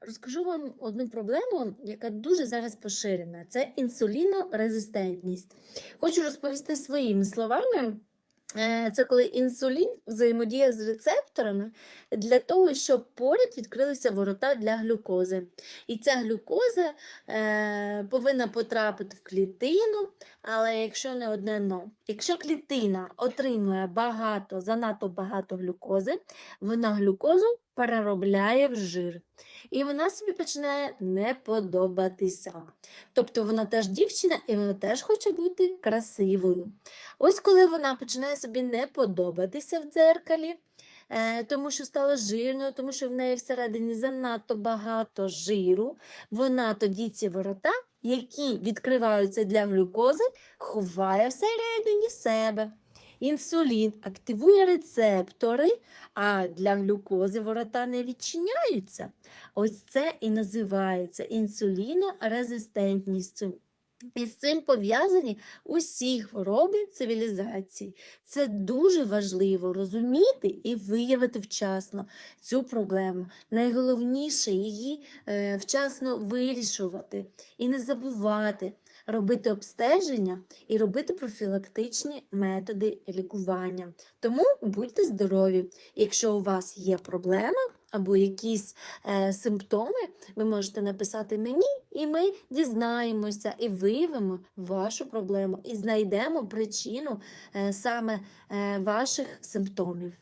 Розкажу вам одну проблему, яка дуже зараз поширена. Це інсулінорезистентність. Хочу розповісти своїми словами. Е, Це коли інсулін взаємодіє з рецепторами для того, щоб поряд відкрилися ворота для глюкози. І ця глюкоза е, повинна потрапити в клітину, але якщо не одне но. Якщо клітина отримує багато, занадто багато глюкози, вона глюкозу переробляє в жир. І вона собі починає не подобатися. Тобто вона теж дівчина і вона теж хоче бути красивою. Ось коли вона починає собі не подобатися в дзеркалі, е, тому що стала жирною, тому що в неї всередині занадто багато жиру, вона тоді ці ворота, які відкриваються для глюкози, ховає всередині себе. Інсулін активує рецептори, а для глюкози ворота не відчиняються. Ось це і називається інсулінорезистентністю. І з цим пов'язані усі хвороби цивілізації. Це дуже важливо розуміти і виявити вчасно цю проблему. Найголовніше її е, вчасно вирішувати і не забувати робити обстеження і робити профілактичні методи лікування. Тому будьте здорові. Якщо у вас є проблема або якісь е, симптоми, ви можете написати мені, і ми дізнаємося і виявимо вашу проблему, і знайдемо причину е, саме е, ваших симптомів.